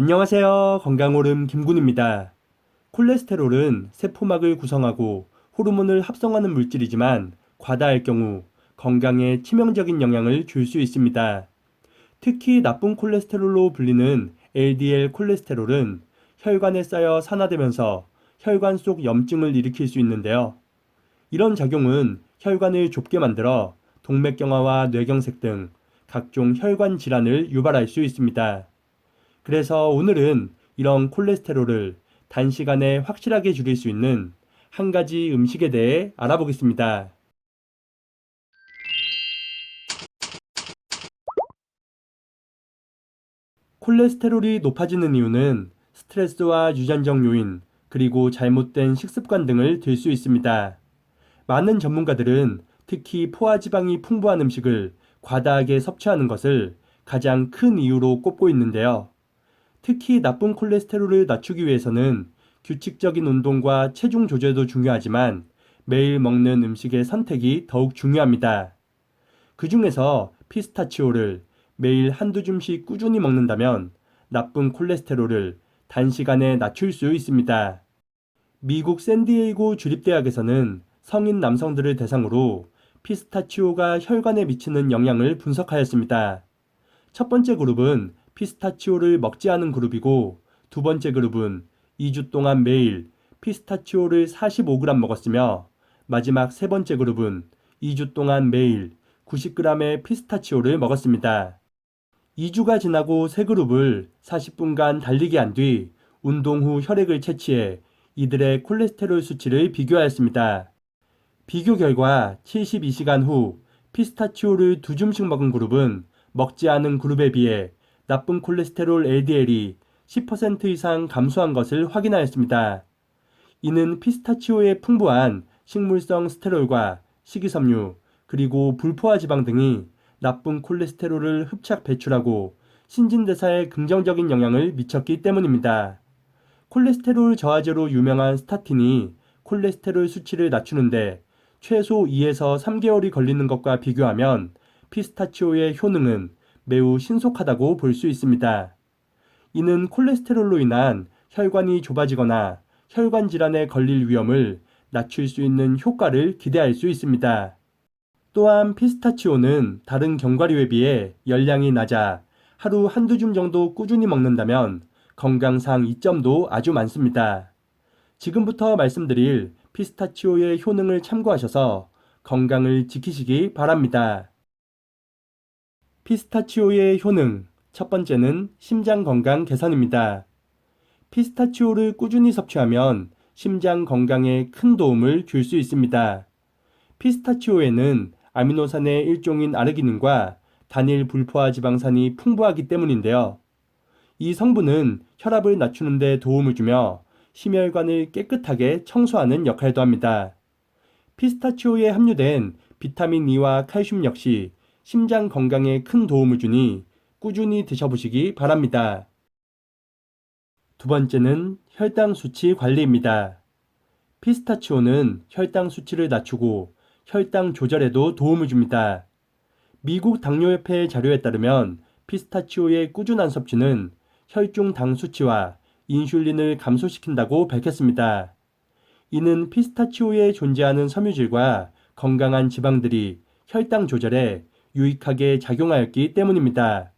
안녕하세요. 건강오름 김군입니다. 콜레스테롤은 세포막을 구성하고 호르몬을 합성하는 물질이지만 과다할 경우 건강에 치명적인 영향을 줄 수 있습니다. 특히 나쁜 콜레스테롤로 불리는 LDL 콜레스테롤은 혈관에 쌓여 산화되면서 혈관 속 염증을 일으킬 수 있는데요. 이런 작용은 혈관을 좁게 만들어 동맥경화와 뇌경색 등 각종 혈관 질환을 유발할 수 있습니다. 그래서 오늘은 이런 콜레스테롤을 단시간에 확실하게 줄일 수 있는 한 가지 음식에 대해 알아보겠습니다. 콜레스테롤이 높아지는 이유는 스트레스와 유전적 요인, 그리고 잘못된 식습관 등을 들 수 있습니다. 많은 전문가들은 특히 포화지방이 풍부한 음식을 과다하게 섭취하는 것을 가장 큰 이유로 꼽고 있는데요. 특히 나쁜 콜레스테롤을 낮추기 위해서는 규칙적인 운동과 체중 조절도 중요하지만 매일 먹는 음식의 선택이 더욱 중요합니다. 그 중에서 피스타치오를 매일 한두 줌씩 꾸준히 먹는다면 나쁜 콜레스테롤을 단시간에 낮출 수 있습니다. 미국 샌디에이고 주립대학에서는 성인 남성들을 대상으로 피스타치오가 혈관에 미치는 영향을 분석하였습니다. 첫 번째 그룹은 피스타치오를 먹지 않은 그룹이고 두 번째 그룹은 2주 동안 매일 피스타치오를 45g 먹었으며 마지막 세 번째 그룹은 2주 동안 매일 90g의 피스타치오를 먹었습니다. 2주가 지나고 세 그룹을 40분간 달리기 한 뒤 운동 후 혈액을 채취해 이들의 콜레스테롤 수치를 비교하였습니다. 비교 결과 72시간 후 피스타치오를 두 줌씩 먹은 그룹은 먹지 않은 그룹에 비해 나쁜 콜레스테롤 LDL이 10% 이상 감소한 것을 확인하였습니다. 이는 피스타치오의 풍부한 식물성 스테롤과 식이섬유 그리고 불포화 지방 등이 나쁜 콜레스테롤을 흡착 배출하고 신진대사에 긍정적인 영향을 미쳤기 때문입니다. 콜레스테롤 저하제로 유명한 스타틴이 콜레스테롤 수치를 낮추는데 최소 2에서 3개월이 걸리는 것과 비교하면 피스타치오의 효능은 매우 신속하다고 볼 수 있습니다. 이는 콜레스테롤로 인한 혈관이 좁아지거나 혈관 질환에 걸릴 위험을 낮출 수 있는 효과를 기대할 수 있습니다. 또한 피스타치오는 다른 견과류에 비해 열량이 낮아 하루 한두 줌 정도 꾸준히 먹는다면 건강상 이점도 아주 많습니다. 지금부터 말씀드릴 피스타치오의 효능을 참고하셔서 건강을 지키시기 바랍니다. 피스타치오의 효능. 첫 번째는 심장 건강 개선입니다. 피스타치오를 꾸준히 섭취하면 심장 건강에 큰 도움을 줄 수 있습니다. 피스타치오에는 아미노산의 일종인 아르기닌과 단일 불포화 지방산이 풍부하기 때문인데요. 이 성분은 혈압을 낮추는 데 도움을 주며 심혈관을 깨끗하게 청소하는 역할도 합니다. 피스타치오에 함유된 비타민 E와 칼슘 역시 심장 건강에 큰 도움을 주니 꾸준히 드셔보시기 바랍니다. 두 번째는 혈당 수치 관리입니다. 피스타치오는 혈당 수치를 낮추고 혈당 조절에도 도움을 줍니다. 미국 당뇨협회 자료에 따르면 피스타치오의 꾸준한 섭취는 혈중 당 수치와 인슐린을 감소시킨다고 밝혔습니다. 이는 피스타치오에 존재하는 섬유질과 건강한 지방들이 혈당 조절에 유익하게 작용하였기 때문입니다.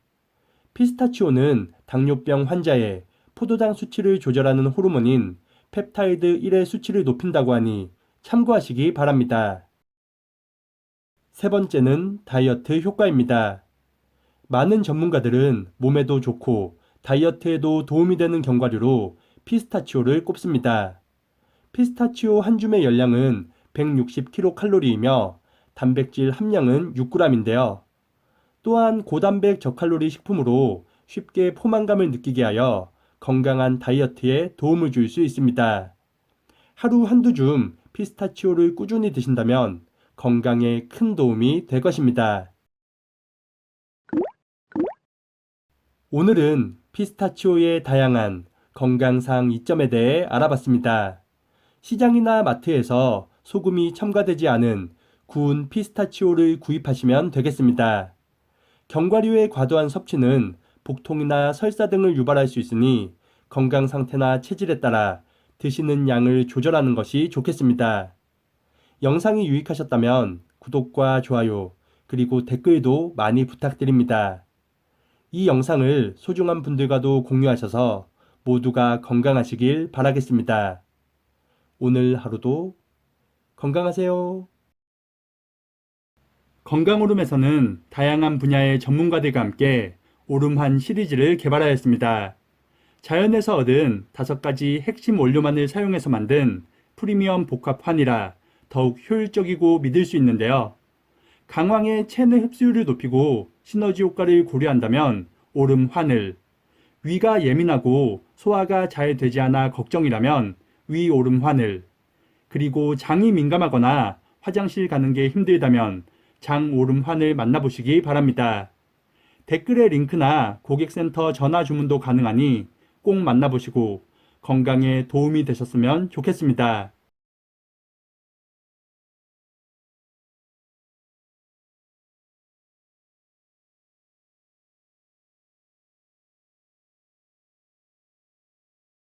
피스타치오는 당뇨병 환자의 포도당 수치를 조절하는 호르몬인 펩타이드 1의 수치를 높인다고 하니 참고하시기 바랍니다. 세 번째는 다이어트 효과입니다. 많은 전문가들은 몸에도 좋고 다이어트에도 도움이 되는 견과류로 피스타치오를 꼽습니다. 피스타치오 한 줌의 열량은 160kcal이며 단백질 함량은 6g인데요. 또한 고단백 저칼로리 식품으로 쉽게 포만감을 느끼게 하여 건강한 다이어트에 도움을 줄 수 있습니다. 하루 한두 줌 피스타치오를 꾸준히 드신다면 건강에 큰 도움이 될 것입니다. 오늘은 피스타치오의 다양한 건강상 이점에 대해 알아봤습니다. 시장이나 마트에서 소금이 첨가되지 않은 구운 피스타치오를 구입하시면 되겠습니다. 견과류의 과도한 섭취는 복통이나 설사 등을 유발할 수 있으니 건강 상태나 체질에 따라 드시는 양을 조절하는 것이 좋겠습니다. 영상이 유익하셨다면 구독과 좋아요, 그리고 댓글도 많이 부탁드립니다. 이 영상을 소중한 분들과도 공유하셔서 모두가 건강하시길 바라겠습니다. 오늘 하루도 건강하세요. 건강오름에서는 다양한 분야의 전문가들과 함께 오름환 시리즈를 개발하였습니다. 자연에서 얻은 다섯 가지 핵심 원료만을 사용해서 만든 프리미엄 복합 환이라 더욱 효율적이고 믿을 수 있는데요. 강황의 체내 흡수율을 높이고 시너지 효과를 고려한다면 오름 환을, 위가 예민하고 소화가 잘 되지 않아 걱정이라면 위 오름 환을, 그리고 장이 민감하거나 화장실 가는 게 힘들다면 장오름환을 만나보시기 바랍니다. 댓글의 링크나 고객센터 전화 주문도 가능하니 꼭 만나보시고 건강에 도움이 되셨으면 좋겠습니다.